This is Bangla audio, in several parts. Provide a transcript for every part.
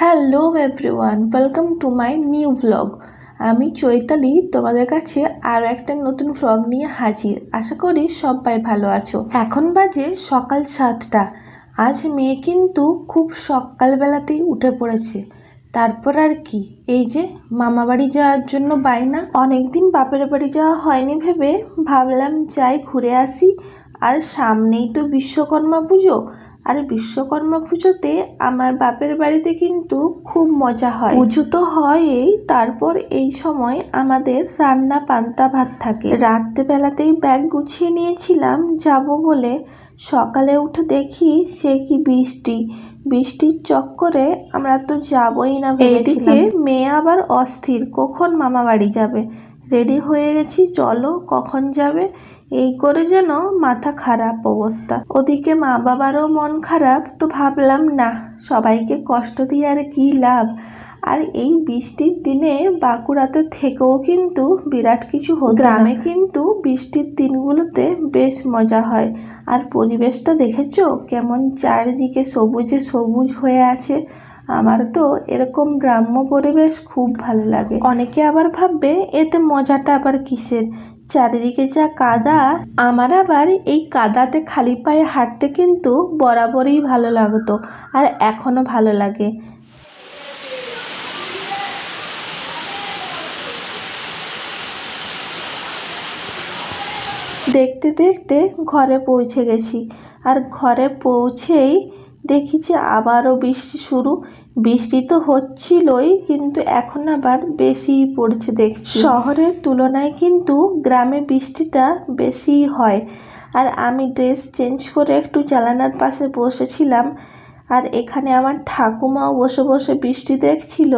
Hello everyone welcome to my new vlog আমি চৈতালি তোমাদের কাছে আরও একটা নতুন ভ্লগ নিয়ে হাজির। আশা করি সবাই ভালো আছো। এখন বাজে সকাল সাতটা। আজ মেয়ে কিন্তু খুব সকালবেলাতেই উঠে পড়েছে। তারপর আর কি? এই যে মামা বাড়ি যাওয়ার জন্য বাইনা অনেকদিন বাপের বাড়ি যাওয়া হয়নি ভেবে ভাবলাম, যাই ঘুরে আসি। আর সামনেই তো বিশ্বকর্মা পুজো। আর বিশ্বকর্মা পুজোতে আমার বাপের বাড়িতে কিন্তু খুব মজা হয়। পুজো তো হয়ই তারপর এই সময় আমাদের রান্না পান্তা ভাত থাকে। রাত্রেবেলাতেই ব্যাগ গুছিয়ে নিয়েছিলাম যাব বলে সকালে উঠে দেখি সে কি বৃষ্টি। বৃষ্টির চক্করে আমরা তো যাবই না এদিকে মেয়ে আবার অস্থির কখন মামা বাড়ি যাবে? রেডি হয়ে গেছি চলো কখন যাবে? এই করে যেন মাথা খারাপ অবস্থা। ওদিকে মা বাবারও মন খারাপ, তো ভাবলাম, না, সবাইকে কষ্ট দিয়ে আর কি লাভ? আর এই বৃষ্টির দিনে বাঁকুড়াতে থেকেও কিন্তু বিরাট কিছু হতো গ্রামে কিন্তু বৃষ্টির দিনগুলোতে বেশ মজা হয়। আর পরিবেশটা দেখেছ? কেমন চারিদিকে সবুজে সবুজ হয়ে আছে। আমার তো এরকম গ্রাম্য পরিবেশ খুব ভালো লাগে। অনেকে আবার ভাববে, এতে মজাটা আবার কিসের? চারিদিকে যা কাদা, আমার আবার এই কাদাতে খালি পায়ে হাঁটতে কিন্তু বরাবরই ভালো লাগতো আর এখনও ভালো লাগে। দেখতে দেখতে ঘরে পৌঁছে গেছি। আর ঘরে পৌঁছেই দেখি যে আবারও বৃষ্টি শুরু। বৃষ্টি তো হচ্ছিলই, কিন্তু এখন আবার বেশিই পড়ছে দেখছি। শহরের তুলনায় কিন্তু গ্রামে বৃষ্টিটা বেশিই হয়। আর আমি ড্রেস চেঞ্জ করে একটু জানালার পাশে বসেছিলাম, আর এখানে আমার ঠাকুমাও বসে বসে বৃষ্টি দেখছিল।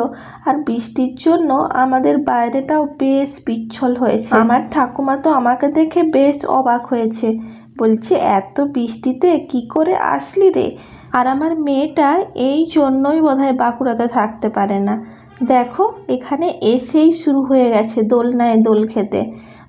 আর বৃষ্টির জন্য আমাদের বাইরেটাও বেশ পিচ্ছল হয়েছে। আমার ঠাকুমা তো আমাকে দেখে বেশ অবাক হয়েছে। বলছে, এত বৃষ্টিতে কি করে আসলি রে? আর আমার মেয়েটা এই জন্যই বোধহয় বাঁকুড়াতে থাকতে পারে না। দেখো, এখানে এসেই শুরু হয়ে গেছে দোলনায় দোল খেতে।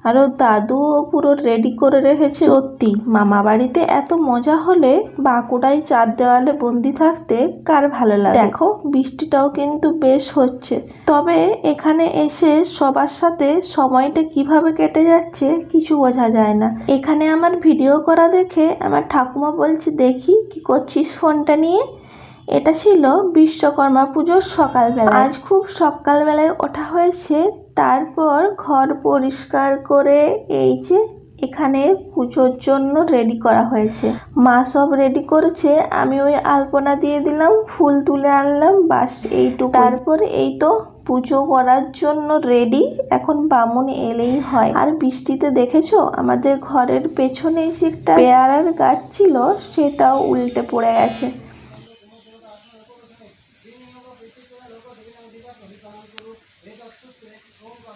আর ও দাদুও পুরো রেডি করে রেখেছে। সত্যি, মামা বাড়িতে এত মজা হলে বাঁকুড়ায় চার দেওয়ালে বন্দি থাকতে কার ভালো লাগে? দেখো, বৃষ্টিটাও কিন্তু বেশ হচ্ছে। তবে এখানে এসে সবার সাথে সময়টা কীভাবে কেটে যাচ্ছে কিছু বোঝা যায় না। এখানে আমার ভিডিও করা দেখে আমার ঠাকুমা বলছে, দেখি কি করছিস ফোনটা নিয়ে? এটা ছিল বিশ্বকর্মা পুজোর সকালবেলা আজ খুব সকালবেলায় ওঠা হয়েছে তারপর ঘর পরিষ্কার করে এই যে এখানে পুজোর জন্য রেডি করা হয়েছে। মা সব রেডি করেছে, আমি ওই আলপনা দিয়ে দিলাম, ফুল তুলে আনলাম, বাস এইটুকু তারপর এই তো পুজো করার জন্য রেডি এখন বামুন এলেই হয়। আর বৃষ্টিতে দেখেছ? আমাদের ঘরের পেছনে যে একটা পেয়ারার গাছ ছিল, সেটাও উল্টে পড়ে গেছে।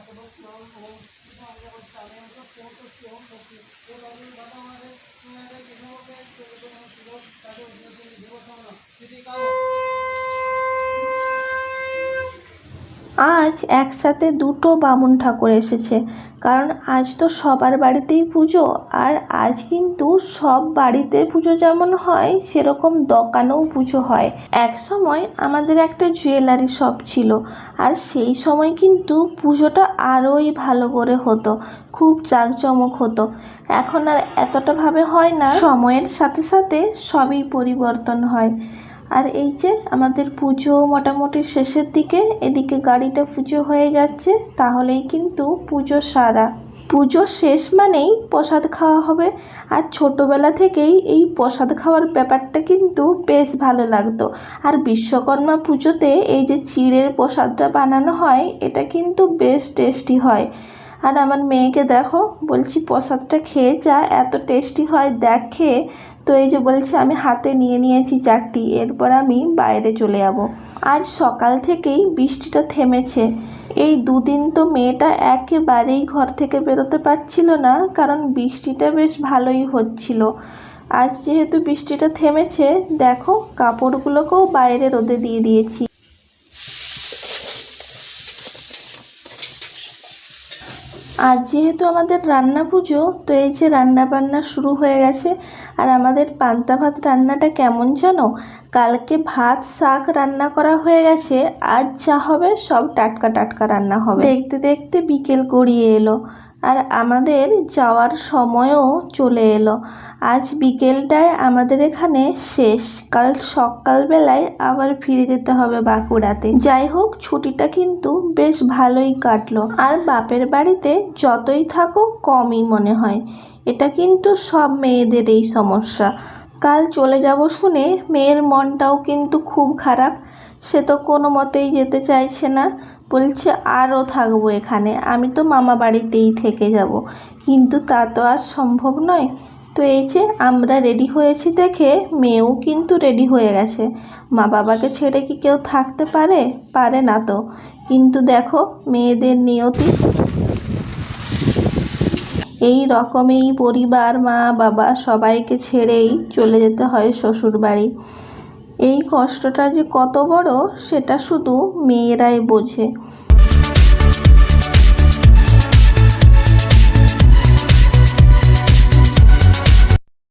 ఆర్థడాక్స్ ఓం ఓం हमारे और सारे मतलब फ़ोन तो फ़ोन करती ये बात में बता हमारे तुम्हारे किसी को क्या चलो तो हम सुबह ताकि उसने तुम्हें दिवस होना किसी का আজ একসাথে দুটো বামুন ঠাকুর এসেছে। কারণ আজ তো সবার বাড়িতেই পুজো, আর আজ কিন্তু সব বাড়িতে পুজো যেমন হয়, সেরকম দোকানেও পুজো হয়। এক সময় আমাদের একটা জুয়েলারি শপ ছিল, আর সেই সময় কিন্তু পুজোটা আরোই ভালো করে হতো, খুব জাঁকজমক হতো। এখন আর এতটাভাবে হয় না, সময়ের সাথে সাথে সবই পরিবর্তন হয়। আর এই যে আমাদের পুজো মোটামুটি শেষের দিকে, এদিকে গাড়িটা পুজো হয়ে যাচ্ছে, তাহলেই কিন্তু পুজো সারা। পুজো শেষ মানেই প্রসাদ খাওয়া হবে। আর ছোটোবেলা থেকেই এই প্রসাদ খাওয়ার ব্যাপারটা কিন্তু বেশ ভালো লাগতো। আর বিশ্বকর্মা পুজোতে এই যে চিড়ের প্রসাদটা বানানো হয়, এটা কিন্তু বেশ টেস্টি হয়। আর আমার মেয়েকে দেখো, বলছি প্রসাদটা খেয়ে যা, এত টেস্টি হয়, দেখ তো এই যে বলছে, আমি হাতে নিয়ে নিয়েছি চারটি, এরপর আমি বাইরে চলে যাব। আজ সকাল থেকেই বৃষ্টিটা থেমেছে। এই দুদিন তো মেয়েটা একেবারেই ঘর থেকে বেরোতে পারছিল না, কারণ বৃষ্টিটা বেশ ভালোই হচ্ছিল। আজ যেহেতু বৃষ্টিটা থেমেছে, দেখো, কাপড়গুলোকেও বাইরে রোদে দিয়ে দিয়েছি। আর যেহেতু আমাদের রান্না পুজো, তো এই যে রান্না বান্না শুরু হয়ে গেছে আর আমাদের পান্তা ভাত রান্নাটা কেমন জানো? কালকে ভাত, শাক রান্না করা হয়ে গেছে আজ যা হবে সব টাটকা টাটকা রান্না হবে। দেখতে দেখতে বিকেল গড়িয়ে এলো, আর আমাদের যাওয়ার সময়ও চলে এলো। আজ বিকেলটায় আমাদের এখানে শেষ। কাল সকালবেলায় আবার ফিরে যেতে হবে বাঁকুড়াতে। যাই হোক, ছুটিটা কিন্তু বেশ ভালোই কাটলো। আর বাপের বাড়িতে যতই থাকো কমই মনে হয়। এটা কিন্তু সব মেয়েদের এই সমস্যা। কাল চলে যাব শুনে মেয়ের মনটাও কিন্তু খুব খারাপ। সে তো কোনো মতেই যেতে চাইছে না। বলছে, আরও থাকব এখানে। আমি তো মামা বাড়িতেই থেকে যাব। কিন্তু তা তো আর সম্ভব নয়। তো এই যে আমরা রেডি হয়েছি দেখে মেয়েও কিন্তু রেডি হয়ে গেছে। মা বাবাকে ছেড়ে কি কেউ থাকতে পারে? পারে না তো। কিন্তু দেখো, মেয়েদের নিয়তি এই রকমেই পরিবার, মা, বাবা সবাইকে ছেড়েই চলে যেতে হয় শ্বশুরবাড়ি। এই কষ্টটা যে কত বড়, সেটা শুধু মেয়েরাই বোঝে।